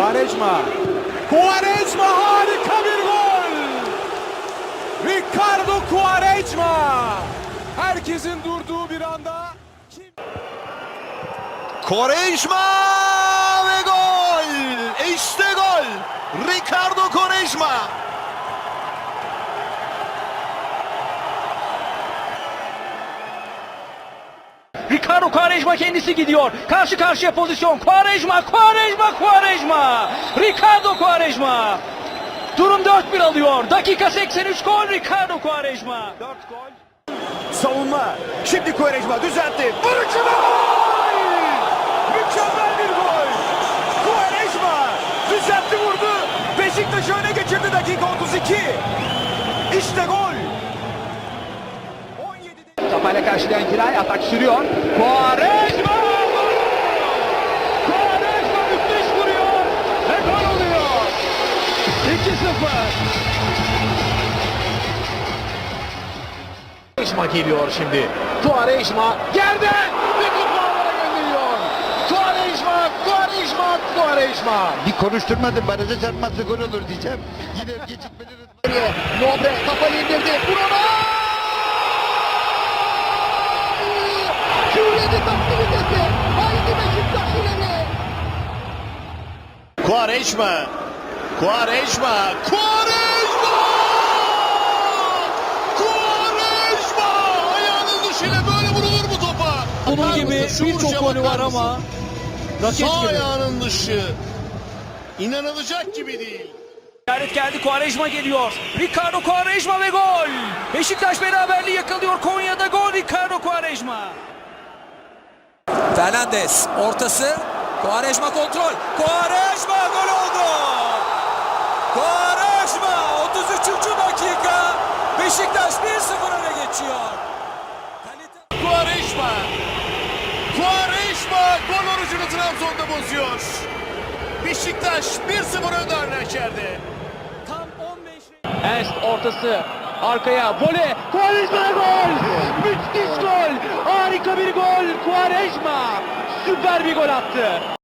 Quaresma. Quaresma harika bir gol. Ricardo Quaresma. Herkesin durduğu bir anda kim Quaresma ve gol! İşte gol! Ricardo Quaresma! Ricardo Quaresma kendisi gidiyor. Karşı karşıya pozisyon. Quaresma, Quaresma, Quaresma. Ricardo Quaresma. Durum 4-1 alıyor. Dakika 83 gol Ricardo Quaresma. 4 gol. Savunma. Şimdi Quaresma düzeltti. Vuruşu gol! Mükemmel bir gol. Quaresma düzeltti vurdu. Beşiktaş'ı öne geçirdi dakika 32. İşte gol. 17'de Tapayla karşılayan Giray atak sürüyor. Quaresma! Quaresma Quaresma geliyor şimdi. Quaresma yerden ve kupalara gönderiyor. Quaresma, Quaresma, Quaresma. Bir konuşturmadım barajı çarpmazsa gol olur diyeceğim. Yine gecikmeli Nobre kafayı indirdi. Bruno! Şurada aktivitesi. Haydi Beşiktaş ileri. Quaresma! Quaresma! Quaresma! Bunun gibi birçok golü var ama raket Sağ gibi. ayağının dışı. İnanılacak gibi değil. İşaret geldi Quaresma geliyor. Ricardo Quaresma ve gol. Beşiktaş beraberliği yakalıyor. Konya'da gol Ricardo Quaresma. Fernandes ortası. Quaresma kontrol. Quaresma gol oldu. Quaresma 33. dakika. Beşiktaş 1-0 öne geçiyor. Kalite... Quaresma! Quaresma gol orucunu Trabzon'da bozuyor. Beşiktaş 1-0 önde Arnaçer'de. Tam 15 Ernst ortası. Arkaya vole. Quaresma gol. Müthiş gol. Harika bir gol. Quaresma. Süper bir gol attı.